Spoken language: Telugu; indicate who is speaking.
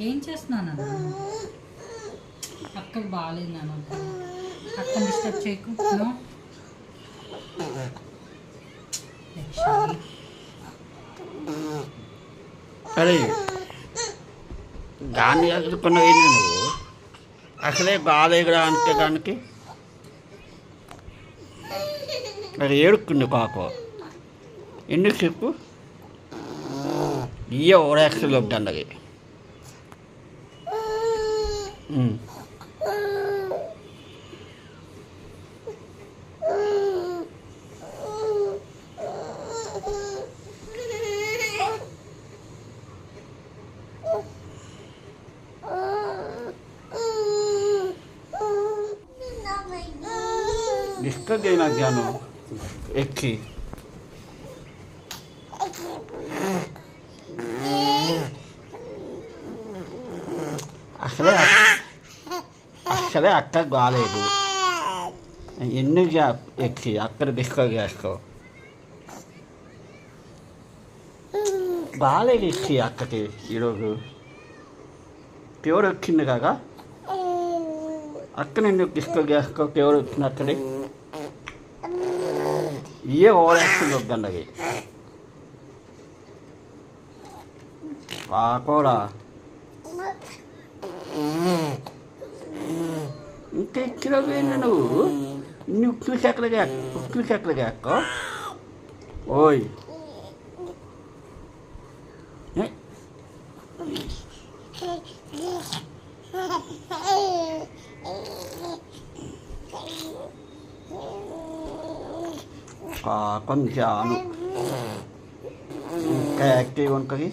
Speaker 1: ఏం చేస్తున్నాను నాన్న? బాగాలేదు నాన్న అక్కని డిస్టర్బ్ చేయకు.
Speaker 2: అరే దాన్ని ఎదుర్కొన్నావు ఏంటి నువ్వు? అసలే బాధ ఇక్కడ అంటే దానికి? అది ఏడుక్కుంది కాకు. ఎందుకు చెప్పు? ఇయ్య ఓరాక్సలు వద్దన్నది ఉమ్. డిస్టర్బ్ అయినా జ్ఞానం ఎక్కి అసలే అసలే అక్క బాగాలేదు ఎన్ని ఎక్కి అక్కడ డిస్టర్బ్ చేస్తావు బాగాలేదు ఎక్కి అక్కకి ఈరోజు ప్యూర్ వచ్చింది కాగా అక్కడ ఎందుకు డిస్టర్బ్ చేస్తావు ప్యూర్ వచ్చింది అక్కడే ఇయే ఓవర్ యాక్షన్ వద్దండి అవి కాకోరా ఇంకా ఎక్కిన పోయినా నువ్వు ఇన్ని ఉక్కులు చెక్కలుగా ఉక్కులు ఓయ్ పాపం కాకొంచాను ఇంకా యాక్టివ్ ఉంటుంది